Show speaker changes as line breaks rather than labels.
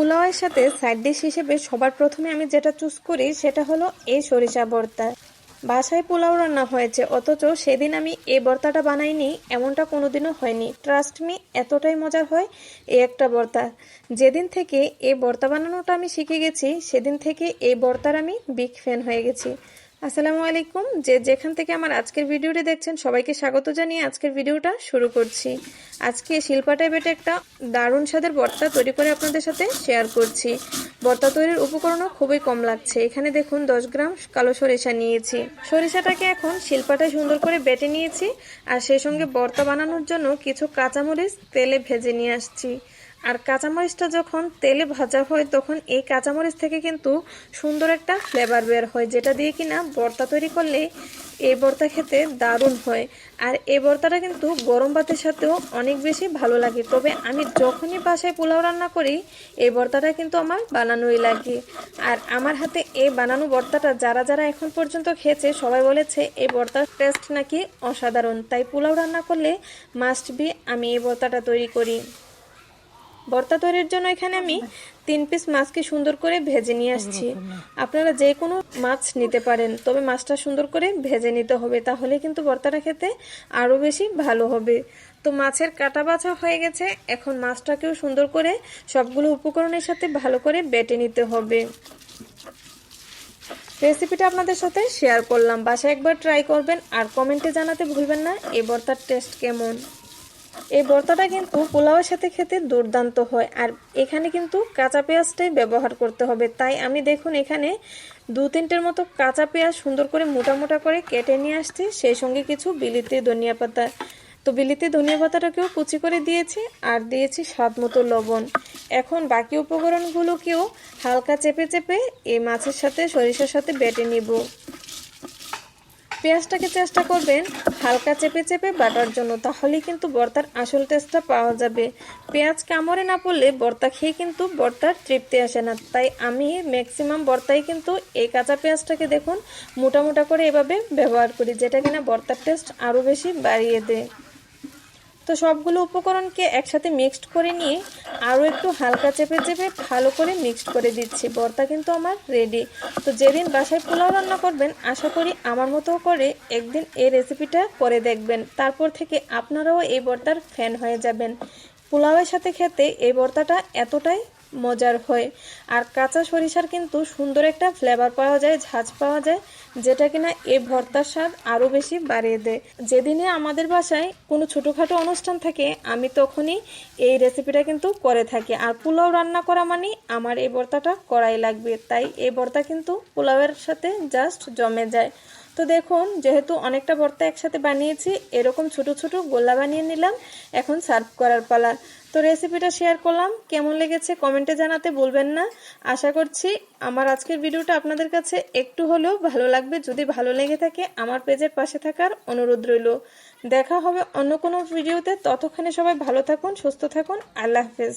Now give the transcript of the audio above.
পোলাওয়ের সাথে side dish হিসেবে সবার প্রথমে আমি যেটা চুজ করি সেটা হলো এই সরিষা ভর্তা বাসায় পোলাও রান্না হয়েছে, অথচ সেদিন আমি এই বর্তাটা বানাইনি, এমনটা কোনোদিনও হয়নি। ট্রাস্ট মি এতটাই মজার হয় এই একটা বর্তা। যেদিন থেকে এই বর্তা বানানোটা আমি শিখে গেছি, সেদিন থেকে এই বর্তার আমি বিগ ফ্যান হয়ে গেছি। আসসালামু আলাইকুম। যে যেখান থেকে আমার আজকের ভিডিওটি দেখছেন, সবাইকে স্বাগত জানিয়ে আজকের ভিডিওটা শুরু করছি। আজকে শিল্পাটায় বেটে একটা দারুণ স্বাদের বর্তা তৈরি করে আপনাদের সাথে শেয়ার করছি। বর্তা তৈরির উপকরণও খুবই কম লাগছে। এখানে দেখুন, দশ গ্রাম কালো সরিষা নিয়েছি। সরিষাটাকে এখন শিল্পাটায় সুন্দর করে বেটে নিয়েছি আর সেই সঙ্গে বর্তা বানানোর জন্য কিছু কাঁচামরিচ তেলে ভেজে নিয়ে আসছি। আর কাঁচামরিচটা যখন তেলে ভাজা হয়, তখন এই কাঁচামরিচ থেকে কিন্তু সুন্দর একটা ফ্লেভার বের হয়, যেটা দিয়ে কিনা ভর্তা তৈরি করলে এই ভর্তা খেতে দারুণ হয়। আর এই ভর্তাটা কিন্তু গরম ভাতের সাথেও অনেক বেশি ভালো লাগে। তবে আমি যখনই বাসায় পোলাও রান্না করি, এই ভর্তাটা কিন্তু আমার বানানোই লাগে। আর আমার হাতে এই বানানো ভর্তাটা যারা যারা এখন পর্যন্ত খেয়েছে, সবাই বলেছে এই ভর্তার টেস্ট নাকি অসাধারণ। তাই পোলাও রান্না করলে মাস্ট বি আমি এই ভর্তাটা তৈরি করি। ভর্তা তৈরির জন্য এখানে আমি তিন পিস মাছকে সুন্দর করে ভেজে নিয়ে আসছি। আপনারা যে কোনো মাছ নিতে পারেন তবে মাছটা সুন্দর করে ভেজে নিতে হবে তাহলে কিন্তু ভর্তাটা খেতে আরও বেশি ভালো হবে। তো মাছের কাটা বাছা হয়ে গেছে এখন মাছটাকেও সুন্দর করে সবগুলো উপকরণের সাথে ভালো করে বেটে নিতে হবে। রেসিপিটা আপনাদের সাথে শেয়ার করলাম বাসায় একবার ট্রাই করবেন আর কমেন্টে জানাতে ভুলবেন না এ ভর্তার টেস্ট কেমন? এই ভর্তাটা কিন্তু পোলাওয়ের সাথে খেতে দুর্দান্ত হয়। আর এখানে কিন্তু কাঁচা পেঁয়াজটাই ব্যবহার করতে হবে। তাই আমি দেখুন এখানে দু তিনটের মতো কাঁচা পেঁয়াজ সুন্দর করে মোটা মোটা করে কেটে নিয়ে আসছি। সেই সঙ্গে কিছু বিলিতি ধনিয়া পাতা। তো বিলিতি ধনিয়া পাতাটাকেও কুচি করে দিয়েছি আর দিয়েছি স্বাদ মতো লবণ। এখন বাকি উপকরণগুলোকেও হালকা চেপে চেপে এই মাছের সাথে সরিষার সাথে বেটে নিব। পেঁয়াজটাকে চেষ্টা করবেন হালকা চেপে চেপে বাটার জন্য, তাহলেই কিন্তু বর্তার আসল টেস্টটা পাওয়া যাবে। পেঁয়াজ কামড়ে না পড়লে বর্তা খেয়ে কিন্তু বর্তার তৃপ্তি আসে না। তাই আমি ম্যাক্সিমাম বর্তায় কিন্তু এই কাঁচা পেঁয়াজটাকে দেখুন, মোটা মোটা করে এভাবে ব্যবহার করি, যেটা কিনা বর্তার টেস্ট আরও বেশি বাড়িয়ে দেয়। তো সবগুলো উপকরণকে একসাথে মিক্সড করে নিয়ে আরও একটু হালকা চেপে চেপে ভালো করে মিক্সড করে দিচ্ছি। বর্তা কিন্তু আমার রেডি তো যেদিন বাসায় পোলাও রান্না করবেন, আশা করি আমার মতো করে একদিন এই রেসিপিটা করে দেখবেন। তারপর থেকে আপনারাও এই বর্তার ফ্যান হয়ে যাবেন। পোলাওয়ের সাথে খেতে এই বর্তাটা এতটাই মজার হয়। আর কাঁচা সরিষার কিন্তু সুন্দর একটা ফ্লেভার পাওয়া যায়, ঝাঁজ পাওয়া যায়, যেটা কিনা এই ভর্তার স্বাদ আরও বেশি বাড়িয়ে দেয়। যেদিনে আমাদের বাসায় কোনো ছোটোখাটো অনুষ্ঠান থাকে, আমি তখনই এই রেসিপিটা কিন্তু করে থাকি। আর পোলাও রান্না করা মানে আমার এই ভর্তাটা করাই লাগবে। তাই এই ভর্তা কিন্তু পোলাওয়ের সাথে জাস্ট জমে যায়। তো দেখুন, যেহেতু অনেকটা ভর্তা একসাথে বানিয়েছি, এরকম ছোট ছোট গোলা বানিয়ে নিলাম, এখন সার্ভ করার পালা। তো রেসিপিটা শেয়ার করলাম। কেমন লেগেছে কমেন্টে জানাতে বলবেন না। আশা করছি আমার আজকের ভিডিওটা আপনাদের কাছে একটু হলেও ভালো লাগবে। যদি ভালো লেগে থাকে, আমার পেজের পাশে থাকার অনুরোধ রইল। দেখা হবে অন্য কোনো ভিডিওতে ততক্ষণে সবাই ভালো থাকুন, সুস্থ থাকুন। আল্লাহ হাফেজ।